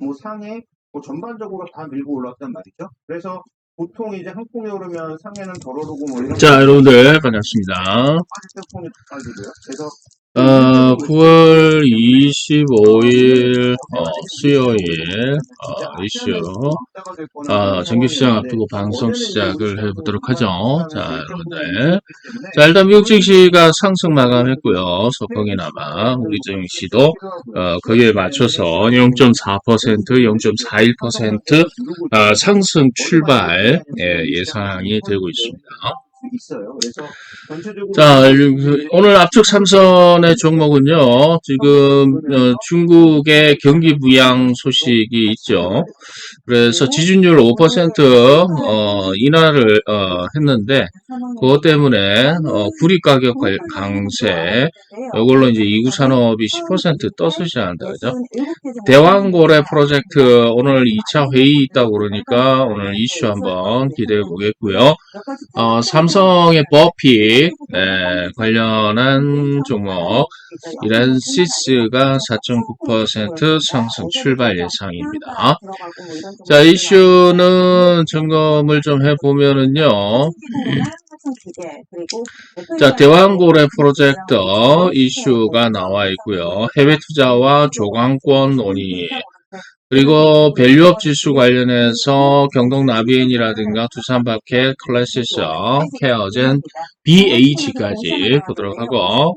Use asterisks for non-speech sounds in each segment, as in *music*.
뭐 상해, 뭐 전반적으로 다 밀고 올랐단 말이죠. 그래서 보통 이제 항공이 오르면 상해는 덜 오르고 뭐 이런 자, 여러분들 반갑습니다. 빠질 때 폰이 빠지고요. 그래서 어, 9월 25일 어, 수요일 어, 이슈 어, 정규시장 앞두고 방송 시작을 해보도록 하죠. 자, 여러분들. 자, 일단 미국 증시가 상승 마감했고요. 소폭이나마 우리 증시도 어, 거기에 맞춰서 0.4%, 0.41% 어, 상승 출발 예, 예상이 되고 있습니다. 있어요. 그래서 전체적으로 자, 그, 오늘 앞쪽 삼선의 종목은요, 지금, 어, 중국의 경기 부양 소식이 있죠. 그래서 지준율 5%, 어, 인하를, 어, 했는데, 그것 때문에, 어, 구리 가격 관- 강세, 이걸로 이제 이구 산업이 10% 떠서 시작한다, 그죠? 대왕고래 프로젝트 오늘 2차 회의 있다고 그러니까 오늘 이슈 한번 기대해 보겠고요. 어, 삼 성의 버피 네, 관련한 종목 이란 시스가 4.9% 상승 출발 예상입니다. 자 이슈는 점검을 좀 해보면은요. 자 대왕고래 프로젝트 이슈가 나와 있고요. 해외 투자와 조강권 논의 그리고 밸류업 지수 관련해서 경동 나비엔이라든가 두산바켓, 클래시스, 케어젠, BH까지 보도록 하고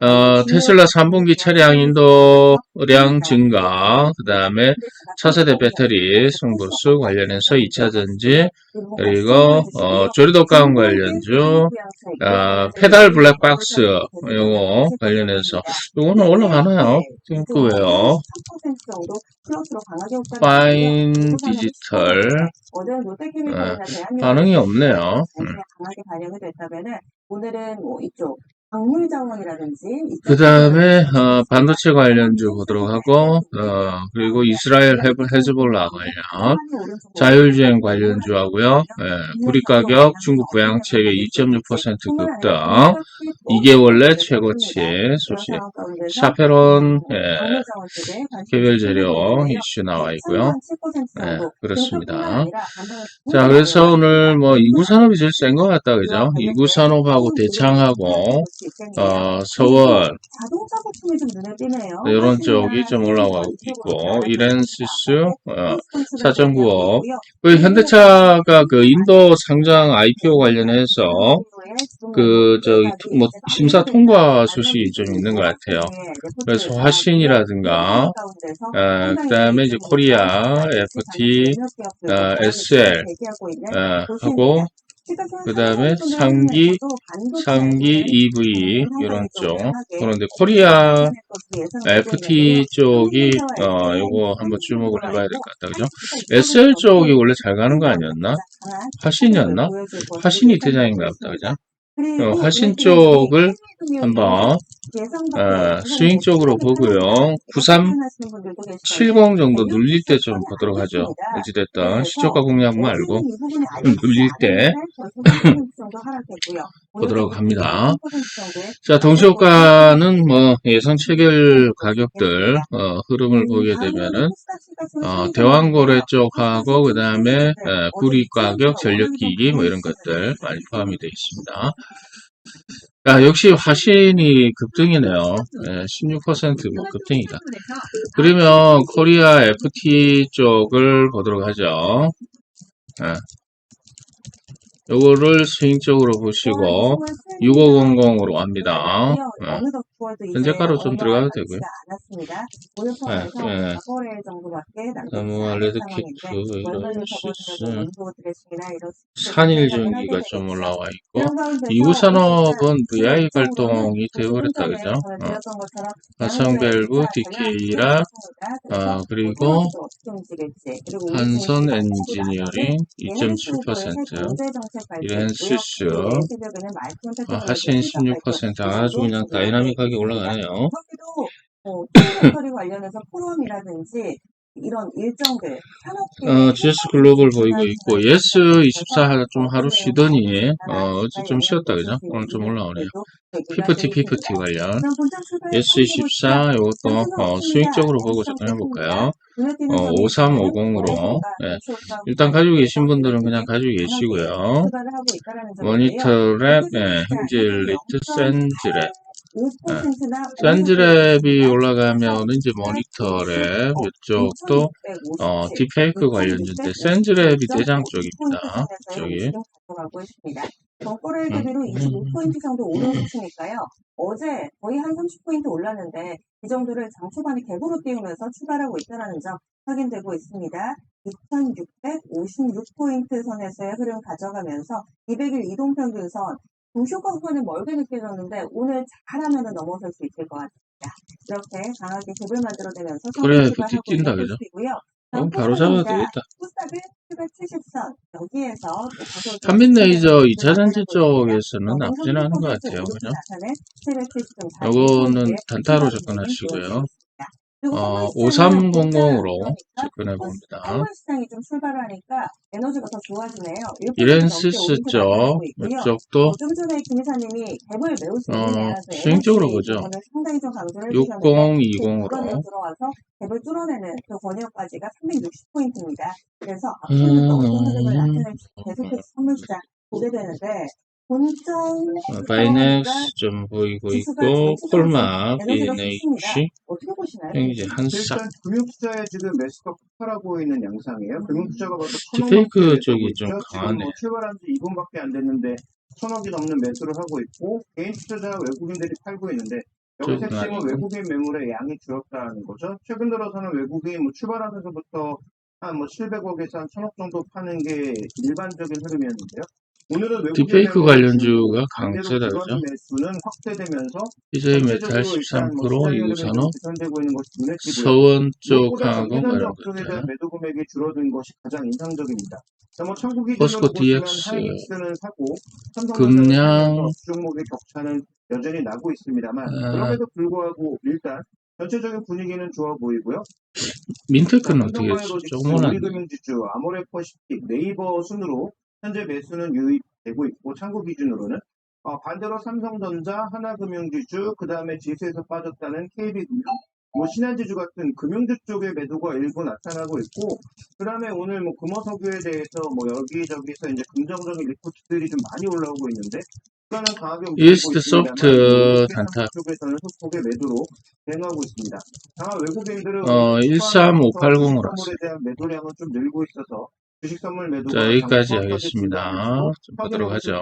어, 테슬라 3분기 차량 인도량 증가, 그 다음에 차세대 배터리 승부수 관련해서 2차 전지, 그리고 어, 조리독감 관련주, 아, 페달 블랙박스 요거 관련해서 요거는 올라가나요? 지금 그거예요. 파인 디지털 예, 반응이 없네요. 음. 반영이 됐다면은 오늘은 뭐 이쪽 광물 자원이라든지 그 다음에 어, 반도체 관련주 보도록 하고 어, 그리고 이스라엘 헤- 헤즈볼라 관련 자율주행 관련주 하고요. 예, 구리 가격 중국 부양책의 2.6% 급등 이게 원래 최고치 소식. 샤페론 예, 개별 재료 이슈 나와 있고요. 네, 그렇습니다. 자, 그래서 오늘 뭐 이구산업이 제일 센 것 같다, 그죠? 이구산업하고 대창하고 어, 눈에 띄네요. 이런 쪽이 좀 올라가고 있고 이렌시스 어, 4.95. 그 현대차가 그 인도 상장 IPO 관련해서 그 저기 투- 뭐 심사 통과 소식이 좀 있는 것 같아요. 그래서 화신이라든가 어, 그다음에 이제 코리아 FT 어, SL 어, 하고 그 다음에 상기 상기 EV 이런 쪽 그런데 코리아 FT 쪽이 어 요거 한번 주목을 해봐야 될 것 같다 그죠? SL 쪽이 원래 잘 가는 거 아니었나? 화신이었나? 화신이 대장인가 보다 그죠? 어, 화신 쪽을 한번 어, 스윙 쪽으로 보고요. 9370 정도 눌릴 때 좀 보도록 하죠. 어찌됐든 시초가 공략 말고 눌릴 때 *laughs* 보도록 합니다. 자, 동시효과는 뭐 예상 체결 가격들 어, 흐름을 보게 되면은 어, 대왕고래 쪽하고 그 다음에 구리 가격, 전력기기 뭐 이런 것들 많이 포함이 되어 있습니다. 야, 역시 화신이 급등이네요. 예, 16%뭐 급등이다. 그러면 코리아 FT 쪽을 보도록 하죠. 예. 요거를 스윙적으로 보시고 6500으로 갑니다. 예. 현재가로 좀 들어가도 되고요. 네, 네. 나무와 레드 키트 이런 시스 산일 전기가 좀 올라와 있고 이구 산업은 VI 발동이 되어버렸다 그죠? 어. 화성밸브, DK라 어, 그리고 한선 엔지니어링 2.7% 이렌시스 어, 하신 16% 아주 그냥 다이나믹하게 올라가네요. 디지털 *laughs* 관련해서 포럼이라든지 이런 일정들 어, GS 글로벌 보이고 있고, 예스 24 좀 하루 쉬더니, 어, 어제 좀 쉬었다, 그죠? 오늘 좀 올라오네요. 피프티, 피프티 관련. 예스 24 요것도, 어, 수익적으로 보고 접근해볼까요? 어, 5350으로. 예. 일단 가지고 계신 분들은 그냥 가지고 계시고요. 모니터랩, 예, 행질리트, 샌즈랩. 샌즈랩이 올라가면 이제 모니터 랩, 이쪽도, 어, 딥페이크 관련주인데, 샌즈랩이 대장 쪽입니다. 저기. 가고 있습니다. 음, 대비로 음, 25포인트 정도 오른 수치니까요. 어제 거의 한 30포인트 올랐는데 이 정도를 장 초반에 갭으로 띄우면서 출발하고 있다는 점 확인되고 있습니다. 6,656포인트 선에서의 흐름 가져가면서 200일 이동평균선 동쇼가부터는 멀게 느껴졌는데 오늘 잘하면 넘어설 수 있을 것 같습니다. 이렇게 강하게 갭을 만들어내면서 그래, 출발하고 뛴다, 있는 그죠? 어, 바로 잡아도 되겠다. 후스닥은 770선 여기에서 들어가는 2차 전지 어, 쪽에서는 나쁘진 않은 것 같아요. 그죠? 요거는 단타로 접근하시고요. 어, 5300으로 접근해 봅니다. 한국 시장이 좀 출발하니까 에너지가 더 좋아지네요. 이렌시스 쪽, 이쪽도 좀 전에 김 이사님이 갭을 메울 수 어, 있느냐 수익적으로 보죠. 상당히 좀 강조를 해주셨는데 6020으로 들어와서 갭을 뚫어내는 그 권역까지가 360포인트입니다. 그래서 음. 앞으로도 어떤 흐름을 나타낼지 계속해서 선물 시장 보게 되는데 본점 어, 바이넥스 좀 보이고 있고 콜마 BNH 어떻게 보시나요? 이제 한싹 일단 금융투자에 지금 매수가 폭발하고 있는 양상이에요. 금융투자가 봐도 딥페이크 쪽이 좀 강하네. 뭐 출발한 지 2분밖에 안 됐는데 천억이 넘는 매수를 하고 있고 개인 투자자 외국인들이 팔고 있는데 여기서 저기 핵심은 아니고. 외국인 매물의 양이 줄었다는 거죠. 최근 들어서는 외국인 뭐 출발하면서부터 한 뭐 700억에서 한 1000억 정도 파는 게 일반적인 흐름이었는데요. 딥페이크 관련주가 반대로 강세다 그런 그죠? 매수는 확대되면서 BJ 메탈 전체적으로 일단 뭐13% 시장 이구산업 흐름이 개선되고 있는 것이 눈에 띄고요. 서원. 자, 뭐 참고 포스코 DX, 금량. 여전히 나고 있습니다만 아. 그럼에도 불구하고 일단 전체적인 분위기는 좋아 보이고요. 민테크는 어떻게? 로직스, 조금은. 우리금융지주, 아모레퍼시픽, 네이버 순으로 현재 매수는 유입되고 있고 참고 기준으로는 어, 반대로 삼성전자, 하나금융지주, 그 다음에 지수에서 빠졌다는 KB금융, 뭐 신한지주 같은 금융주 쪽의 매도가 일부 나타나고 있고, 그 다음에 오늘 뭐 금호석유에 대해서 뭐 여기저기서 이제 긍정적인 리포트들이 좀 많이 올라오고 있는데, 이스트 소프트 단타. 쪽에서는 소폭의 매도로 대응하고 있습니다. 다만 외국인들은 어, 13580으로 선물에 대한 매도량은 좀 늘고 있어서 자, 여기까지 하겠습니다. 좀 보도록 하죠.